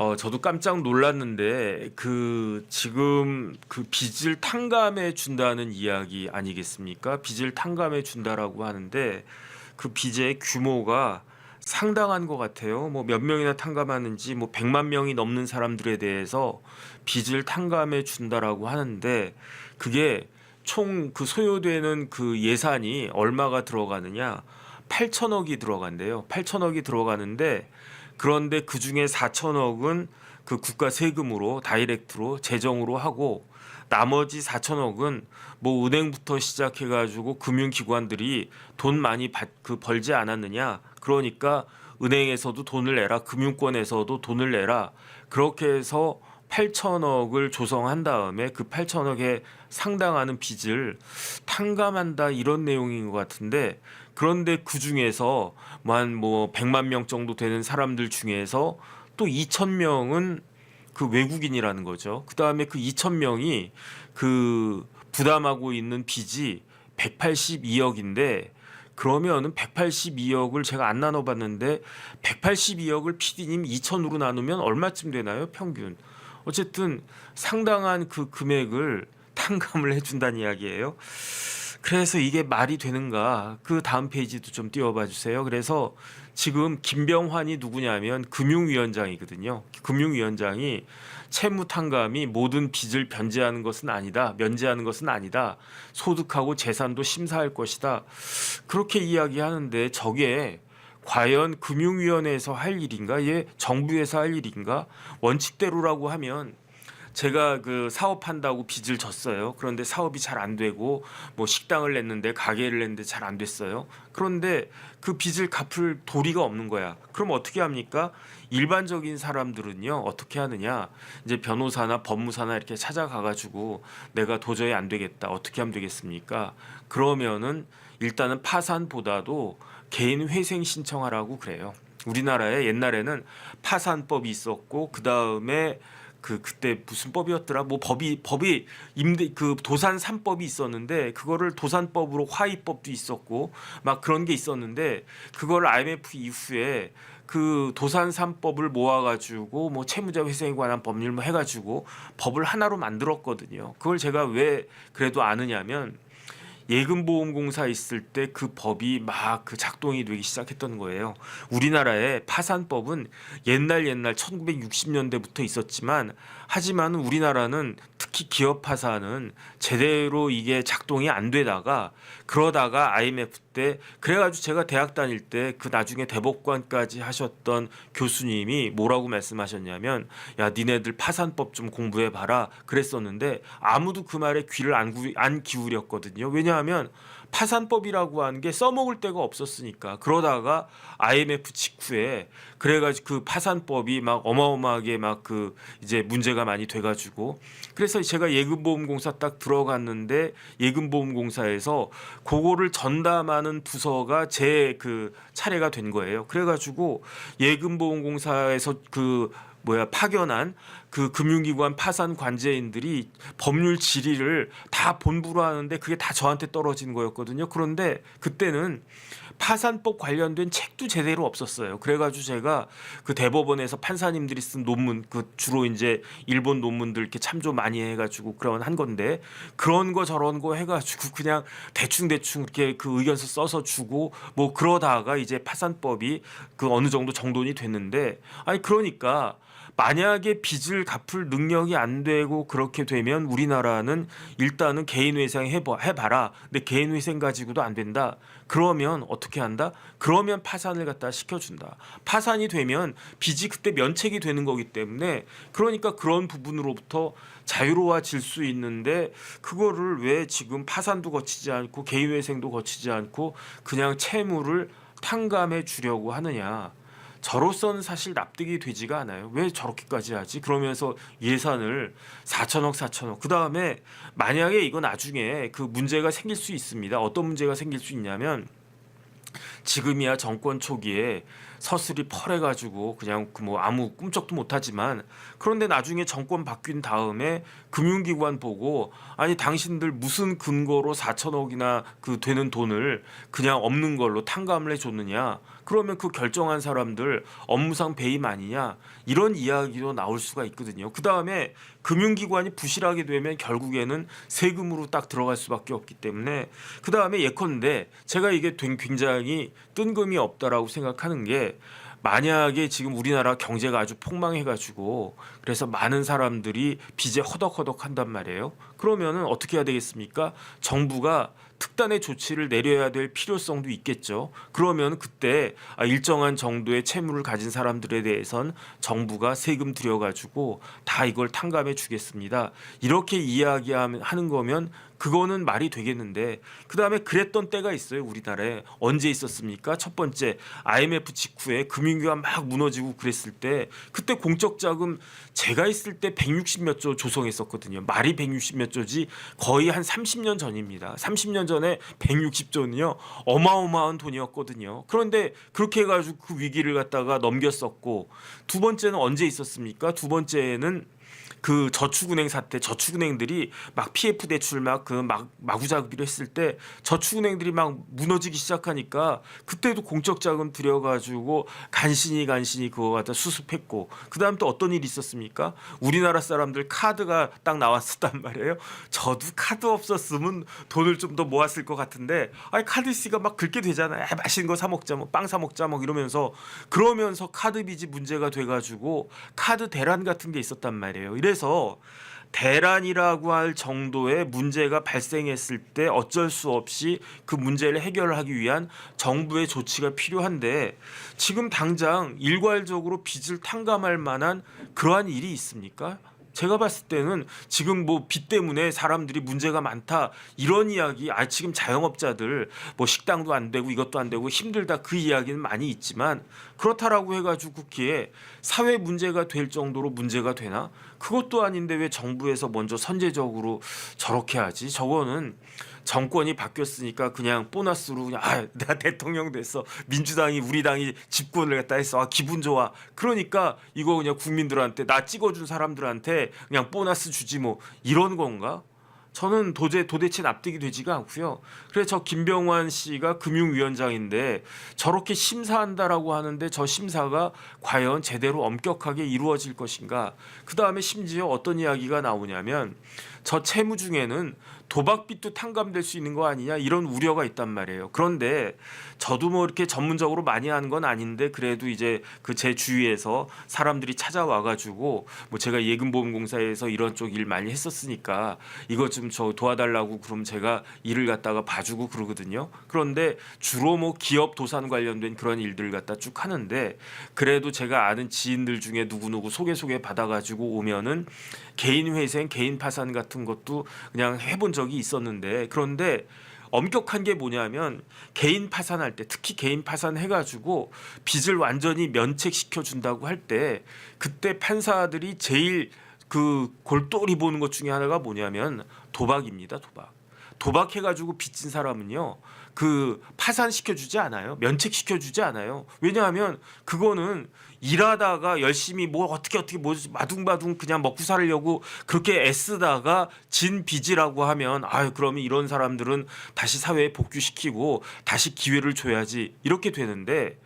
어, 저도 깜짝 놀랐는데 그 지금 그 빚을 탕감해 준다는 이야기 아니겠습니까? 빚을 탕감해 준다라고 하는데 그 빚의 규모가 상당한 것 같아요. 뭐 몇 명이나 탕감하는지 뭐 100만 명이 넘는 사람들에 대해서 빚을 탕감해 준다라고 하는데 그게 총 그 소요되는 그 예산이 얼마가 들어가느냐? 8천억이 들어간대요. 8천억이 들어가는데 그런데 그 중에 4천억은 그 국가 세금으로 다이렉트로 재정으로 하고 나머지 4천억은 뭐 은행부터 시작해 가지고 금융기관들이 돈 많이 받, 그 벌지 않았느냐. 그러니까 은행에서도 돈을 내라. 금융권에서도 돈을 내라. 그렇게 해서 8천억을 조성한 다음에 그 8천억에 상당하는 빚을 탕감한다 이런 내용인 것 같은데 그런데 그 중에서 만뭐 100만 명 정도 되는 사람들 중에서 또 2천 명은 그 외국인이라는 거죠. 그 다음에 그 2천 명이 그 부담하고 있는 빚이 182억인데 그러면은 182억을 제가 안 나눠 봤는데 182억을 PD님 2천으로 나누면 얼마쯤 되나요? 평균. 어쨌든 상당한 그 금액을 탕감을 해 준다는 이야기예요. 그래서 이게 말이 되는가? 그 다음 페이지도 좀 띄워봐 주세요. 그래서 지금 김병환이 누구냐면 금융위원장이거든요. 금융위원장이 채무 탕감이 모든 빚을 변제하는 것은 아니다. 면제하는 것은 아니다. 소득하고 재산도 심사할 것이다. 그렇게 이야기하는데 저게 과연 금융위원회에서 할 일인가? 얘 정부에서 할 일인가? 원칙대로라고 하면 제가 그 사업한다고 빚을 졌어요. 그런데 사업이 잘 안 되고 뭐 식당을 냈는데 가게를 냈는데 잘 안 됐어요. 그런데 그 빚을 갚을 도리가 없는 거야. 그럼 어떻게 합니까? 일반적인 사람들은요 어떻게 하느냐 이제 변호사나 법무사나 이렇게 찾아가 가지고 내가 도저히 안 되겠다 어떻게 하면 되겠습니까 그러면은 일단은 파산보다도 개인 회생 신청하라고 그래요 우리나라에 옛날에는 파산법이 있었고 그 다음에 그 그때 무슨 법이었더라 뭐 법이 법이 임대 그 도산 삼법이 있었는데 그거를 도산법으로 화의법도 있었고 막 그런 게 있었는데 그걸 IMF 이후에 그 도산 삼법을 모아 가지고 뭐 채무자 회생에 관한 법률 뭐 해 가지고 법을 하나로 만들었거든요. 그걸 제가 왜 그래도 아느냐면 예금보험공사 있을 때 그 법이 막 그 작동이 되기 시작했던 거예요. 우리나라의 파산법은 옛날 옛날 1960년대부터 있었지만 하지만 우리나라는 특히 기업 파산은 제대로 이게 작동이 안 되다가 그러다가 IMF 때 그래가지고 제가 대학 다닐 때 그 나중에 대법관까지 하셨던 교수님이 뭐라고 말씀하셨냐면 야 니네들 파산법 좀 공부해 봐라 그랬었는데 아무도 그 말에 귀를 안, 구, 안 기울였거든요. 왜냐하면 파산법이라고 하는 게 써먹을 데가 없었으니까 그러다가 IMF 직후에 그래가지고 그 파산법이 막 어마어마하게 막 그 이제 문제가 많이 돼가지고 그래서 제가 예금보험공사 딱 들어갔는데 예금보험공사에서 그거를 전담하는 부서가 제 그 차례가 된 거예요. 그래가지고 예금보험공사에서 그 뭐야 파견한 그 금융기관 파산 관제인들이 법률 질의를 다 본부로 하는데 그게 다 저한테 떨어진 거였거든요. 그런데 그때는 파산법 관련된 책도 제대로 없었어요. 그래가지고 제가 그 대법원에서 판사님들이 쓴 논문 그 주로 이제 일본 논문들 이렇게 참조 많이 해가지고 그런 한 건데 그런 거 저런 거 해가지고 그냥 대충 대충 이렇게 그 의견서 써서 주고 뭐 그러다가 이제 파산법이 그 어느 정도 정돈이 됐는데 아니 그러니까 만약에 빚을 갚을 능력이 안 되고 그렇게 되면 우리나라는 일단은 개인회생 해봐, 해봐라. 근데 개인회생 가지고도 안 된다. 그러면 어떻게 한다? 그러면 파산을 갖다 시켜준다. 파산이 되면 빚이 그때 면책이 되는 거기 때문에 그러니까 그런 부분으로부터 자유로워질 수 있는데 그거를 왜 지금 파산도 거치지 않고 개인회생도 거치지 않고 그냥 채무를 탕감해 주려고 하느냐. 저로서는 사실 납득이 되지가 않아요. 왜 저렇게까지 하지? 그러면서 예산을 4천억, 4천억. 그 다음에 만약에 이거 나중에 그 문제가 생길 수 있습니다. 어떤 문제가 생길 수 있냐면 지금이야 정권 초기에 서슬이 펄해가지고 그냥 그 뭐 아무 꿈쩍도 못하지만 그런데 나중에 정권 바뀐 다음에 금융기관 보고 아니 당신들 무슨 근거로 4천억이나 그 되는 돈을 그냥 없는 걸로 탕감을 해줬느냐 그러면 그 결정한 사람들 업무상 배임 아니냐 이런 이야기도 나올 수가 있거든요. 그 다음에 금융기관이 부실하게 되면 결국에는 세금으로 딱 들어갈 수밖에 없기 때문에 그 다음에 예컨대 제가 이게 된- 굉장히 뜬금이 없다라고 생각하는 게 만약에 지금 우리나라 경제가 아주 폭망해가지고 그래서 많은 사람들이 빚에 허덕허덕 한단 말이에요. 그러면은 어떻게 해야 되겠습니까? 정부가 특단의 조치를 내려야 될 필요성도 있겠죠. 그러면 그때 아, 일정한 정도의 채무를 가진 사람들에 대해선 정부가 세금 들여가지고 다 이걸 탕감해 주겠습니다. 이렇게 이야기하는 하는 거면 그거는 말이 되겠는데 그 다음에 그랬던 때가 있어요 우리나라에 언제 있었습니까? 첫 번째 IMF 직후에 금융기관 막 무너지고 그랬을 때 그때 공적 자금 제가 있을 때 160 몇 조 조성했었거든요. 말이 160 몇 조지 거의 한 30년 전입니다. 30년 전에 160조는요 어마어마한 돈이었거든요. 그런데 그렇게 해가지고 그 위기를 갖다가 넘겼었고 두 번째는 언제 있었습니까? 두 번째는 그 저축은행 사태, 저축은행들이 막 PF 대출 막 그 막 마구잡이로 했을 때 저축은행들이 막 무너지기 시작하니까 그때도 공적 자금 들여가지고 간신히 간신히 그거 갖다 수습했고 그 다음 또 어떤 일이 있었습니까? 우리나라 사람들 카드가 딱 나왔었단 말이에요. 저도 카드 없었으면 돈을 좀 더 모았을 것 같은데 아니 카드 씨가 막 긁게 되잖아요. 아, 맛있는 거 사 먹자, 뭐 빵 사 먹자, 뭐 이러면서 그러면서 카드 빚이 문제가 돼가지고 카드 대란 같은 게 있었단 말이에요. 이래서 대란이라고 할 정도의 문제가 발생했을 때 어쩔 수 없이 그 문제를 해결하기 위한 정부의 조치가 필요한데 지금 당장 일괄적으로 빚을 탕감할 만한 그러한 일이 있습니까? 제가 봤을 때는 지금 뭐 빚 때문에 사람들이 문제가 많다 이런 이야기 아 지금 자영업자들 뭐 식당도 안 되고 이것도 안 되고 힘들다 그 이야기는 많이 있지만 그렇다라고 해가지고 그게 사회 문제가 될 정도로 문제가 되나? 그것도 아닌데 왜 정부에서 먼저 선제적으로 저렇게 하지? 저거는 정권이 바뀌었으니까 그냥 보너스로 그냥 아 내가 대통령 됐어. 민주당이 우리 당이 집권을 했다 했어. 아 기분 좋아. 그러니까 이거 그냥 국민들한테 나 찍어준 사람들한테 그냥 보너스 주지 뭐. 이런 건가? 저는 도대, 도대체 납득이 되지가 않고요. 그래서 저 김병완 씨가 금융위원장인데 저렇게 심사한다라고 하는데 저 심사가 과연 제대로 엄격하게 이루어질 것인가? 그 다음에 심지어 어떤 이야기가 나오냐면 저 채무 중에는 도박빚도 탕감될 수 있는 거 아니냐 이런 우려가 있단 말이에요. 그런데 저도 뭐 이렇게 전문적으로 많이 하는 건 아닌데 그래도 이제 그 제 주위에서 사람들이 찾아와 가지고 뭐 제가 예금보험공사에서 이런 쪽 일 많이 했었으니까 이거 좀저 도와달라고 그럼 제가 일을 갖다가 봐주고 그러거든요. 그런데 주로 뭐 기업 도산 관련된 그런 일들 갖다 쭉 하는데 그래도 제가 아는 지인들 중에 누구 누구 소개 소개 받아가지고 오면은 개인 회생, 개인 파산 같은 것도 그냥 해본 적이 있었는데 그런데 엄격한 게 뭐냐면 개인 파산할 때 특히 개인 파산 해가지고 빚을 완전히 면책시켜 준다고 할 때 그때 판사들이 제일 그 골똘히 보는 것 중에 하나가 뭐냐면 도박입니다 도박. 도박해가지고 빚진 사람은요 그 파산시켜 주지 않아요. 면책시켜 주지 않아요. 왜냐하면 그거는 일하다가 열심히 뭐 어떻게 어떻게 뭐 마둥마둥 그냥 먹고 살려고 그렇게 애쓰다가 진 빚이라고 하면 아유 그러면 이런 사람들은 다시 사회에 복귀시키고 다시 기회를 줘야지. 이렇게 되는데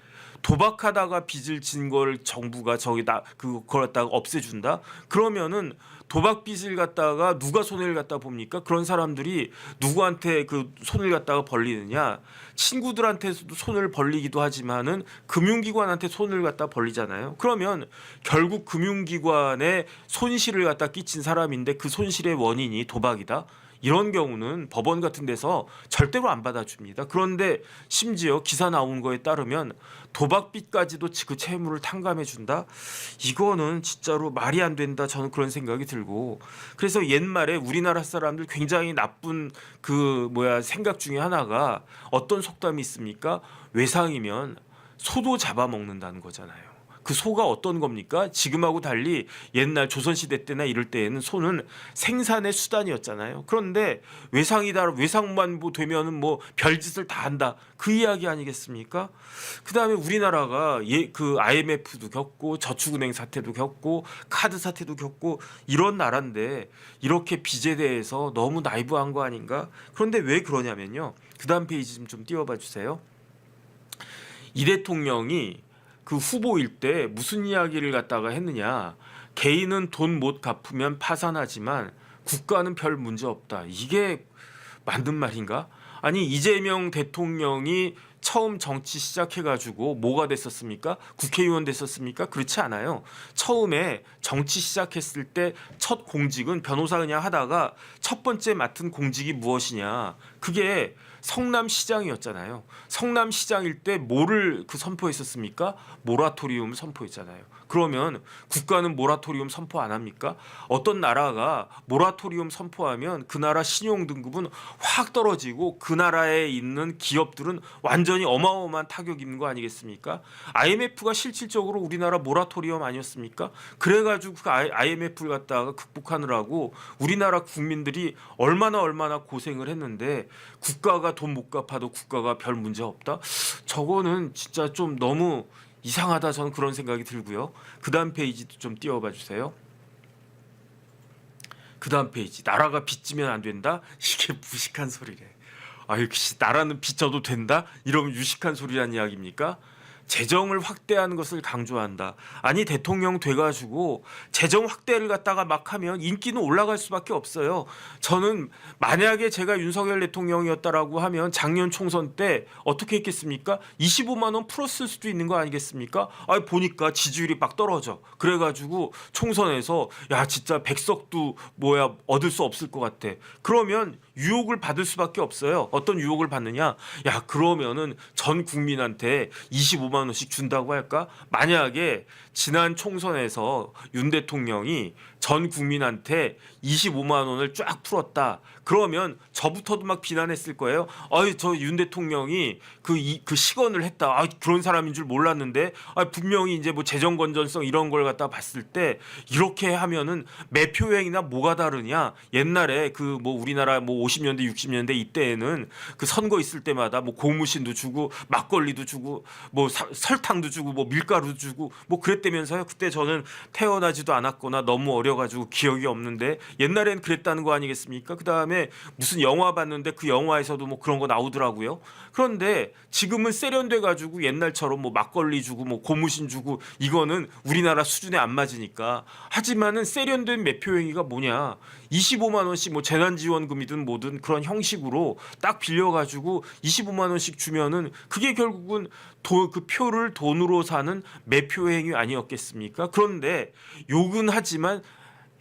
도박하다가 빚을 진 걸 정부가 저기다 그걸 갖다가 없애준다? 그러면은 도박 빚을 갖다가 누가 손해를 갖다 봅니까? 그런 사람들이 누구한테 그 손을 갖다가 벌리느냐? 친구들한테서도 손을 벌리기도 하지만은 금융기관한테 손을 갖다 벌리잖아요. 그러면 결국 금융기관에 손실을 갖다 끼친 사람인데 그 손실의 원인이 도박이다 이런 경우는 법원 같은 데서 절대로 안 받아줍니다. 그런데 심지어 기사 나온 거에 따르면 도박빚까지도 그 채무를 탕감해 준다. 이거는 진짜로 말이 안 된다. 저는 그런 생각이 들고 그래서 옛말에 우리나라 사람들 굉장히 나쁜 그 뭐야 생각 중에 하나가 어떤 속담이 있습니까? 외상이면 소도 잡아먹는다는 거잖아요. 그 소가 어떤 겁니까? 지금하고 달리 옛날 조선시대 때나 이럴 때에는 소는 생산의 수단이었잖아요. 그런데 외상이다, 외상만 뭐 되면은 뭐 별짓을 다 한다. 그 이야기 아니겠습니까? 그 다음에 우리나라가 예, 그 IMF도 겪고 저축은행 사태도 겪고 카드 사태도 겪고 이런 나라인데 이렇게 빚에 대해서 너무 나이브한 거 아닌가? 그런데 왜 그러냐면요. 그 다음 페이지 좀, 좀 띄워봐 주세요. 이 대통령이 그 후보일 때 무슨 이야기를 갖다가 했느냐. 개인은 돈 못 갚으면 파산하지만 국가는 별 문제 없다. 이게 맞는 말인가? 아니 이재명 대통령이 처음 정치 시작해가지고 뭐가 됐었습니까? 국회의원 됐었습니까? 그렇지 않아요. 처음에 정치 시작했을 때 첫 공직은 변호사 그냥 하다가 첫 번째 맡은 공직이 무엇이냐? 그게 성남시장이었잖아요. 성남시장일 때 뭐를 그 선포했었습니까? 모라토리움을 선포했잖아요. 그러면 국가는 모라토리움 선포 안 합니까? 어떤 나라가 모라토리움 선포하면 그 나라 신용 등급은 확 떨어지고 그 나라에 있는 기업들은 완전히 어마어마한 타격 입는 거 아니겠습니까? IMF가 실질적으로 우리나라 모라토리움 아니었습니까? 그래가지고 그 IMF를 갖다가 극복하느라고 우리나라 국민들이 얼마나 얼마나 고생을 했는데 국가가 돈 못 갚아도 국가가 별 문제 없다? 저거는 진짜 좀 너무 이상하다 저는 그런 생각이 들고요. 그 다음 페이지도 좀 띄워봐 주세요. 그 다음 페이지 나라가 빚지면 안 된다? 이게 무식한 소리래. 아유 씨, 나라는 빚져도 된다? 이러면 유식한 소리란 이야기입니까? 재정을 확대하는 것을 강조한다. 아니 대통령 돼가지고 재정 확대를 갖다가 막 하면 인기는 올라갈 수밖에 없어요. 저는 만약에 제가 윤석열 대통령이었다라고 하면 작년 총선 때 어떻게 했겠습니까? 25만 원 풀었을 수도 있는 거 아니겠습니까? 아 보니까 지지율이 막 떨어져. 그래가지고 총선에서 야 진짜 백석도 뭐야 얻을 수 없을 것 같아. 그러면 유혹을 받을 수밖에 없어요. 어떤 유혹을 받느냐? 야 그러면은 전 국민한테 25만 원씩 준다고 할까? 만약에 지난 총선에서 윤 대통령이 전 국민한테 25만 원을 쫙 풀었다. 그러면 저부터도 막 비난했을 거예요. 아이 저윤 대통령이 그이그 시건을 했다. 아 그런 사람인 줄 몰랐는데 아 분명히 이제 뭐 재정 건전성 이런 걸 갖다 봤을 때 이렇게 하면은 매표행이나 뭐가 다르냐? 옛날에 그 뭐 우리나라 뭐 50년대 60년대 이때에는 그 선거 있을 때마다 뭐 고무신도 주고 막걸리도 주고 뭐 사- 설탕도 주고 뭐 밀가루도 주고 뭐 그랬다면서요. 그때 저는 태어나지도 않았거나 너무 어 려가지고 기억이 없는데 옛날엔 그랬다는 거 아니겠습니까? 그 다음에 무슨 영화 봤는데 그 영화에서도 뭐 그런 거 나오더라고요. 그런데 지금은 세련돼 가지고 옛날처럼 뭐 막걸리 주고 뭐 고무신 주고 이거는 우리나라 수준에 안 맞으니까 하지만은 세련된 매표 행위가 뭐냐 25만 원씩 뭐 재난지원금이든 뭐든 그런 형식으로 딱 빌려가지고 25만 원씩 주면은 그게 결국은 도, 그 표를 돈으로 사는 매표 행위 아니었겠습니까? 그런데 욕은 하지만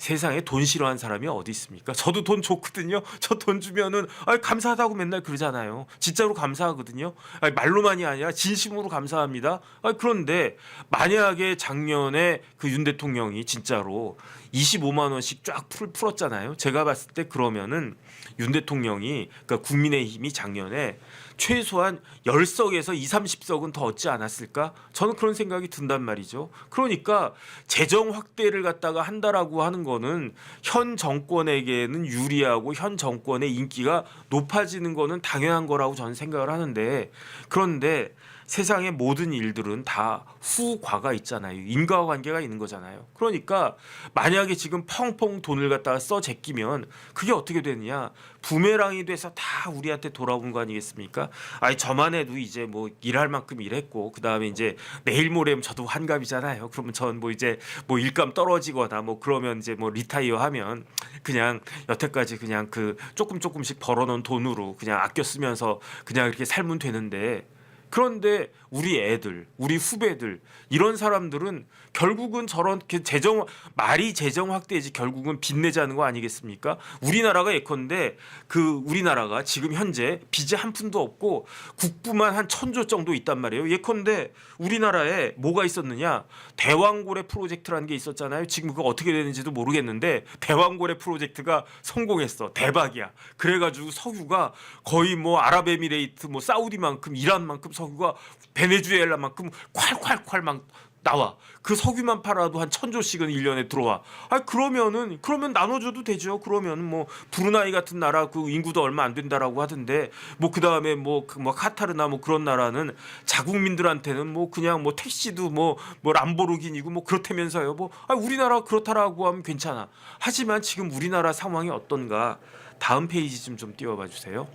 세상에 돈 싫어하는 사람이 어디 있습니까? 저도 돈 좋거든요. 저 돈 주면은 아 감사하다고 맨날 그러잖아요. 진짜로 감사하거든요. 아니, 말로만이 아니라 진심으로 감사합니다. 아 그런데 만약에 작년에 그 윤 대통령이 진짜로 25만 원씩 쫙 풀, 풀었잖아요. 제가 봤을 때 그러면은 윤 대통령이 그러니까 국민의힘이 작년에 최소한 10석에서 2, 30석은 더 얻지 않았을까? 저는 그런 생각이 든단 말이죠. 그러니까 재정 확대를 갖다가 한다라고 하는 거는 현 정권에게는 유리하고 현 정권의 인기가 높아지는 거는 당연한 거라고 저는 생각을 하는데 그런데 세상의 모든 일들은 다 후과가 있잖아요. 인과관계가 있는 거잖아요. 그러니까 만약에 지금 펑펑 돈을 갖다가 써 제끼면 그게 어떻게 되느냐? 부메랑이 돼서 다 우리한테 돌아오는 거 아니겠습니까? 아니 저만 해도 이제 뭐 일할 만큼 일했고 그 다음에 이제 내일 모레면 저도 환갑이잖아요. 그러면 전 뭐 이제 뭐 일감 떨어지거나 뭐 그러면 이제 뭐 리타이어 하면 그냥 여태까지 그냥 그 조금 조금씩 벌어놓은 돈으로 그냥 아껴 쓰면서 그냥 이렇게 살면 되는데 그런데 우리 애들, 우리 후배들 이런 사람들은 결국은 저런 게 재정 말이 재정 확대지 결국은 빚내자는 거 아니겠습니까? 우리나라가 예컨대 그 우리나라가 지금 현재 빚이 한 푼도 없고 국부만 한 천조 정도 있단 말이에요. 예컨대 우리나라에 뭐가 있었느냐? 대왕고래 프로젝트라는 게 있었잖아요. 지금 그거 어떻게 되는지도 모르겠는데 대왕고래 프로젝트가 성공했어. 대박이야. 그래가지고 석유가 거의 뭐 아랍에미레이트, 뭐 사우디만큼 이란만큼 석유가 베네수엘라만큼 콸콸콸 막 나와. 그 석유만 팔아도 한 천조씩은 1년에 들어와. 아 그러면은 그러면 나눠줘도 되죠. 그러면 뭐 브루나이 같은 나라 그 인구도 얼마 안 된다라고 하던데 뭐 그 다음에 뭐, 그 뭐 카타르나 뭐 그런 나라는 자국민들한테는 뭐 그냥 뭐 택시도 뭐 뭐 람보르기니고 뭐 그렇다면서요. 뭐 아, 우리나라 그렇다라고 하면 괜찮아. 하지만 지금 우리나라 상황이 어떤가? 다음 페이지 좀 좀 띄워봐 주세요.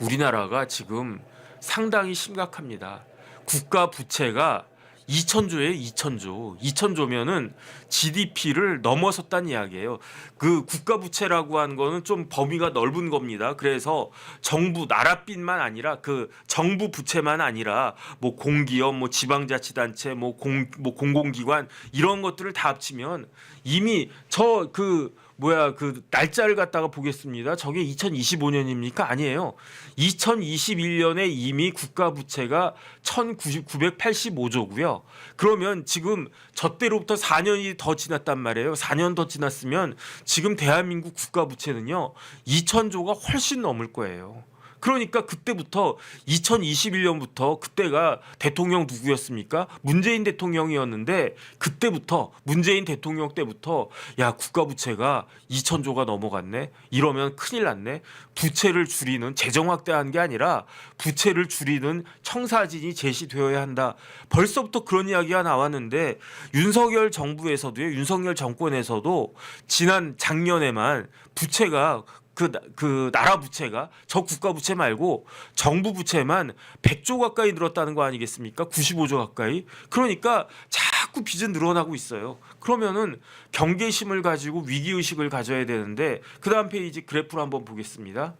우리나라가 지금 상당히 심각합니다. 국가 부채가 2천조에 2천조. 2천조면은 GDP를 넘어섰다는 이야기예요. 그 국가 부채라고 하는 거는 좀 범위가 넓은 겁니다. 그래서 정부 나라빚만 아니라 그 정부 부채만 아니라 뭐 공기업, 뭐 지방자치단체, 뭐 공 뭐 공공기관 이런 것들을 다 합치면 이미 저그 뭐야 그 날짜를 갖다가 보겠습니다. 저게 2025년입니까? 아니에요. 2021년에 이미 국가 부채가 1,985조고요. 그러면 지금 저 때로부터 4년이 더 지났단 말이에요. 4년 더 지났으면 지금 대한민국 국가 부채는요. 2,000조가 훨씬 넘을 거예요. 그러니까 그때부터 2021년부터 그때가 대통령 누구였습니까? 문재인 대통령이었는데 그때부터 문재인 대통령 때부터 야 국가 부채가 2천조가 넘어갔네. 이러면 큰일 났네. 부채를 줄이는 재정 확대한 게 아니라 부채를 줄이는 청사진이 제시되어야 한다. 벌써부터 그런 이야기가 나왔는데 윤석열 정부에서도요. 윤석열 정권에서도 지난 작년에만 부채가 그, 나- 그 나라 부채가 저 국가 부채 말고 정부 부채만 100조 가까이 늘었다는 거 아니겠습니까? 95조 가까이. 그러니까 자꾸 빚은 늘어나고 있어요. 그러면은 경계심을 가지고 위기 의식을 가져야 되는데 그다음 페이지 그래프를 한번 보겠습니다.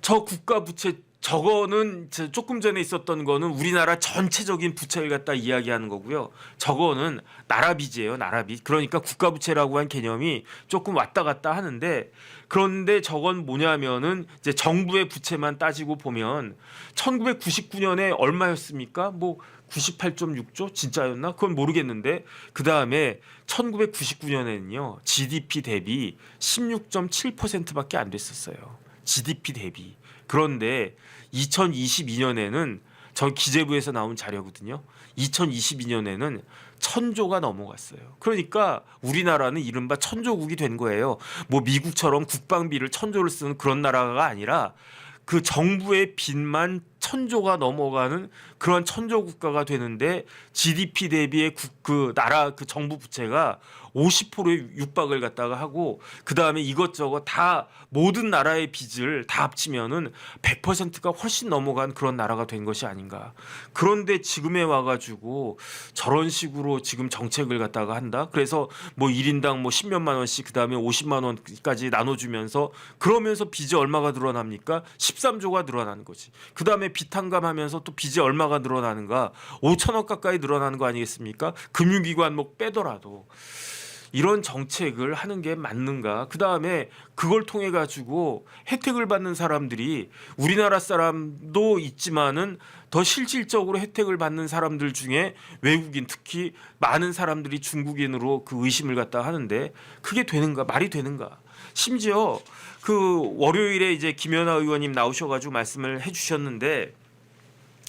저 국가 부채 저거는 저 조금 전에 있었던 거는 우리나라 전체적인 부채를 갖다 이야기하는 거고요. 저거는 나라 빚이에요. 나라 빚. 그러니까 국가 부채라고 한 개념이 조금 왔다 갔다 하는데 그런데 저건 뭐냐면은 이제 정부의 부채만 따지고 보면 1999년에 얼마였습니까? 뭐 98.6조 진짜였나? 그건 모르겠는데 그 다음에 1999년에는요 GDP 대비 16.7%밖에 안 됐었어요. GDP 대비. 그런데 2022년에는 저 기재부에서 나온 자료거든요. 2022년에는 천조가 넘어갔어요. 그러니까 우리나라는 이른바 천조국이 된 거예요. 뭐 미국처럼 국방비를 천조를 쓰는 그런 나라가 아니라 그 정부의 빚만 천조가 넘어가는 그런 천조 국가가 되는데 GDP 대비의 국, 그 나라 그 정부 부채가 50%의 육박을 갖다가 하고 그 다음에 이것저것 다 모든 나라의 빚을 다 합치면은 100%가 훨씬 넘어간 그런 나라가 된 것이 아닌가. 그런데 지금에 와가지고 저런 식으로 지금 정책을 갖다가 한다. 그래서 뭐 1인당 뭐 10몇만 원씩 그 다음에 50만 원까지 나눠주면서 그러면서 빚이 얼마가 늘어납니까? 13조가 늘어나는 거지. 그 다음에 비탄감하면서 또 빚이 얼마가 늘어나는가? 5천억 가까이 늘어나는 거 아니겠습니까? 금융기관 뭐 빼더라도. 이런 정책을 하는 게 맞는가? 그 다음에 그걸 통해 가지고 혜택을 받는 사람들이 우리나라 사람도 있지만은 더 실질적으로 혜택을 받는 사람들 중에 외국인 특히 많은 사람들이 중국인으로 그 의심을 갖다 하는데 그게 되는가? 말이 되는가? 심지어 그 월요일에 이제 김연아 의원님 나오셔가지고 말씀을 해주셨는데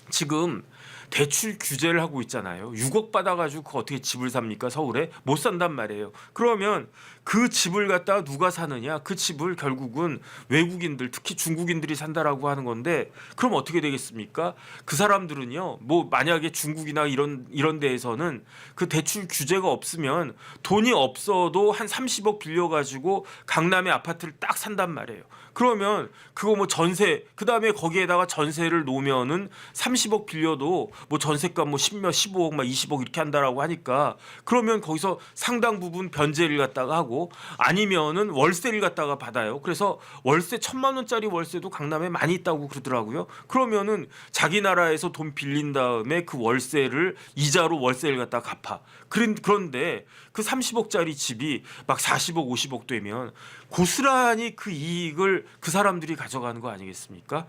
지금 대출 규제를 하고 있잖아요. 6억 받아가지고 그 어떻게 집을 삽니까 서울에 못 산단 말이에요. 그러면 그 집을 갖다가 누가 사느냐? 그 집을 결국은 외국인들 특히 중국인들이 산다라고 하는 건데 그럼 어떻게 되겠습니까? 그 사람들은요. 뭐 만약에 중국이나 이런 이런 데에서는 그 대출 규제가 없으면 돈이 없어도 한 30억 빌려 가지고 강남의 아파트를 딱 산단 말이에요. 그러면 그거 뭐 전세 그다음에 거기에다가 전세를 놓으면은 30억 빌려도 뭐 전세값 뭐 10몇 15억 막 20억 이렇게 한다라고 하니까 그러면 거기서 상당 부분 변제를 갖다가 하고 아니면은 월세를 갖다가 받아요. 그래서 월세 천만 원짜리 월세도 강남에 많이 있다고 그러더라고요. 그러면은 자기 나라에서 돈 빌린 다음에 그 월세를 이자로 월세를 갖다 갚아. 그런 그런데 그 30억짜리 집이 막 40억 50억 되면 고스란히 그 이익을 그 사람들이 가져가는 거 아니겠습니까?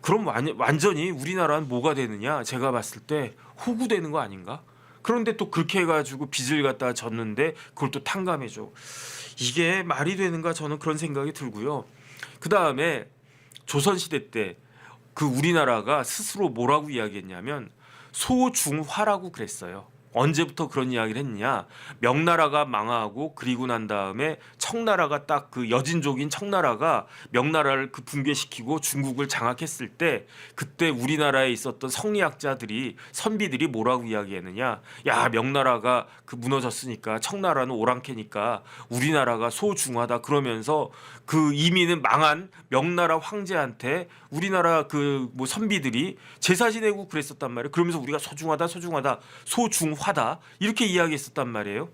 그럼 완, 완전히 우리나라는 뭐가 되느냐? 제가 봤을 때 호구되는 거 아닌가? 그런데 또 그렇게 해가지고 빚을 갖다 졌는데 그걸 또 탕감해줘. 이게 말이 되는가? 저는 그런 생각이 들고요. 그 다음에 조선시대 때 그 우리나라가 스스로 뭐라고 이야기했냐면 소중화라고 그랬어요. 언제부터 그런 이야기를 했느냐? 명나라가 망하고 그리고 난 다음에 청나라가 딱 그 여진족인 청나라가 명나라를 그 붕괴시키고 중국을 장악했을 때 그때 우리나라에 있었던 성리학자들이 선비들이 뭐라고 이야기했느냐? 야 명나라가 그 무너졌으니까 청나라는 오랑캐니까 우리나라가 소중하다 그러면서 그 이미는 망한 명나라 황제한테 우리나라 그 뭐 선비들이 제사 지내고 그랬었단 말이에요. 그러면서 우리가 소중하다 소중하다 소중화 다 이렇게 이야기했었단 말이에요.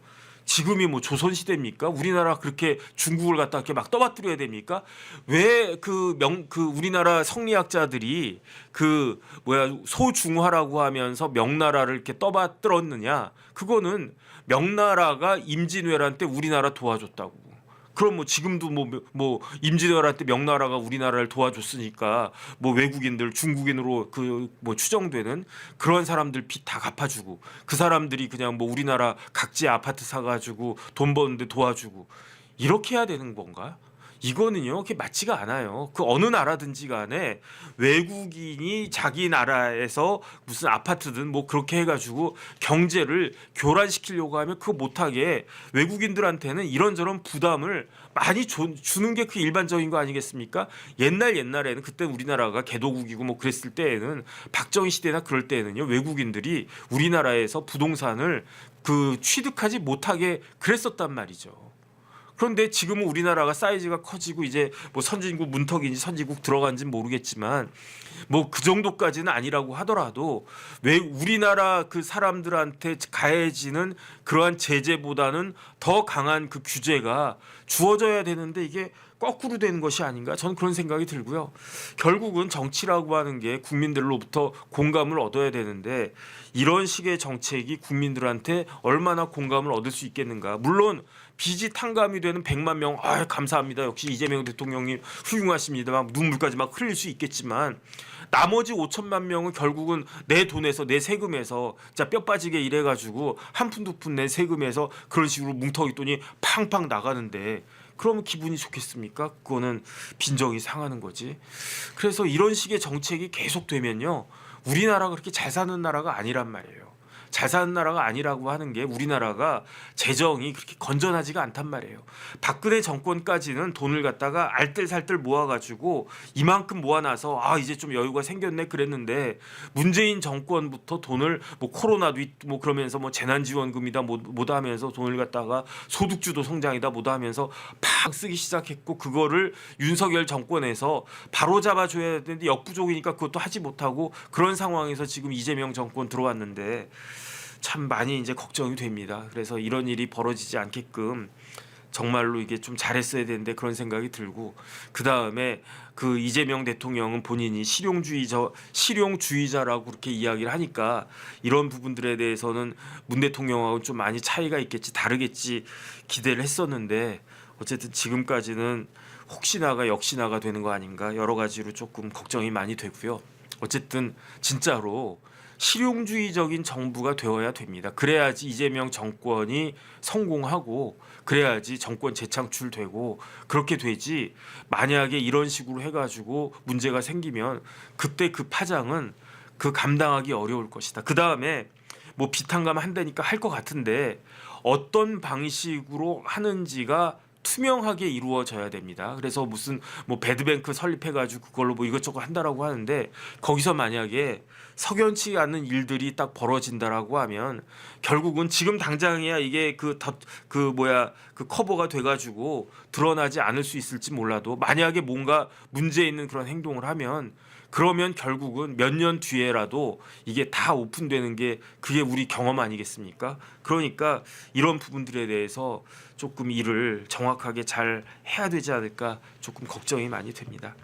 지금이 뭐 조선 시대입니까? 우리나라 그렇게 중국을 갖다 이렇게 막 떠받들여야 됩니까? 왜 그 명 그 우리나라 성리학자들이 그 뭐야 소중화라고 하면서 명나라를 이렇게 떠받들었느냐? 그거는 명나라가 임진왜란 때 우리나라 도와줬다고. 그럼 뭐 지금도 뭐뭐 임진왜란 때 명나라가 우리나라를 도와줬으니까 뭐 외국인들 중국인으로 그 뭐 추정되는 그런 사람들 빚 다 갚아주고 그 사람들이 그냥 뭐 우리나라 각지 아파트 사가지고 돈 버는데 도와주고 이렇게 해야 되는 건가? 이거는요, 그게 맞지가 않아요. 그 어느 나라든지 간에 외국인이 자기 나라에서 무슨 아파트든 뭐 그렇게 해가지고 경제를 교란시키려고 하면 그거 못하게 외국인들한테는 이런저런 부담을 많이 줘- 주는 게 그 일반적인 거 아니겠습니까? 옛날 옛날에는 그때 우리나라가 개도국이고 뭐 그랬을 때에는 박정희 시대나 그럴 때에는요 외국인들이 우리나라에서 부동산을 그 취득하지 못하게 그랬었단 말이죠. 그런데 지금은 우리나라가 사이즈가 커지고 이제 뭐 선진국 문턱인지 선진국 들어간지는 모르겠지만 뭐 그 정도까지는 아니라고 하더라도 왜 우리나라 그 사람들한테 가해지는 그러한 제재보다는 더 강한 그 규제가 주어져야 되는데 이게 거꾸로 되는 것이 아닌가 저는 그런 생각이 들고요. 결국은 정치라고 하는 게 국민들로부터 공감을 얻어야 되는데 이런 식의 정책이 국민들한테 얼마나 공감을 얻을 수 있겠는가. 물론 탕감이 되는 100만 명, 아 감사합니다. 역시 이재명 대통령님 훌륭하십니다. 막 눈물까지 막 흘릴 수 있겠지만 나머지 5천만 명은 결국은 내 돈에서 내 세금에서 진짜 뼈 빠지게 일해가지고 한 푼 두 푼 내 세금에서 그런 식으로 뭉텅이 돈이 팡팡 나가는데 그러면 기분이 좋겠습니까? 그거는 빈정이 상하는 거지. 그래서 이런 식의 정책이 계속되면요. 우리나라가 그렇게 잘 사는 나라가 아니란 말이에요. 잘 사는 나라가 아니라고 하는 게 우리나라가 재정이 그렇게 건전하지가 않단 말이에요. 박근혜 정권까지는 돈을 갖다가 알뜰살뜰 모아가지고 이만큼 모아놔서 아 이제 좀 여유가 생겼네 그랬는데 문재인 정권부터 돈을 뭐 코로나도 있- 뭐 그러면서 뭐 재난지원금이다 뭐 뭐다 하면서 돈을 갖다가 소득주도 성장이다 뭐다 하면서 팍 쓰기 시작했고 그거를 윤석열 정권에서 바로 잡아줘야 되는데 역부족이니까 그것도 하지 못하고 그런 상황에서 지금 이재명 정권 들어왔는데 참 많이 이제 걱정이 됩니다. 그래서 이런 일이 벌어지지 않게끔 정말로 이게 좀 잘했어야 되는데 그런 생각이 들고 그 다음에 그 이재명 대통령은 본인이 실용주의자 실용주의자라고 그렇게 이야기를 하니까 이런 부분들에 대해서는 문 대통령하고 좀 많이 차이가 있겠지 다르겠지 기대를 했었는데 어쨌든 지금까지는 혹시나가 역시나가 되는 거 아닌가 여러 가지로 조금 걱정이 많이 되고요. 어쨌든 진짜로 실용주의적인 정부가 되어야 됩니다. 그래야지 이재명 정권이 성공하고 그래야지 정권 재창출되고 그렇게 되지 만약에 이런 식으로 해가지고 문제가 생기면 그때 그 파장은 그 감당하기 어려울 것이다. 그 다음에 뭐 비탄감 한다니까 할 것 같은데 어떤 방식으로 하는지가 투명하게 이루어져야 됩니다. 그래서 무슨 뭐 배드뱅크 설립해가지고 그걸로 뭐 이것저것 한다라고 하는데 거기서 만약에 석연치 않은 일들이 딱 벌어진다라고 하면 결국은 지금 당장이야 이게 그그 뭐야 그 커버가 돼가지고 드러나지 않을 수 있을지 몰라도 만약에 뭔가 문제 있는 그런 행동을 하면 그러면 결국은 몇 년 뒤에라도 이게 다 오픈되는 게 그게 우리 경험 아니겠습니까? 그러니까 이런 부분들에 대해서 조금 일을 정확하게 잘 해야 되지 않을까 조금 걱정이 많이 됩니다.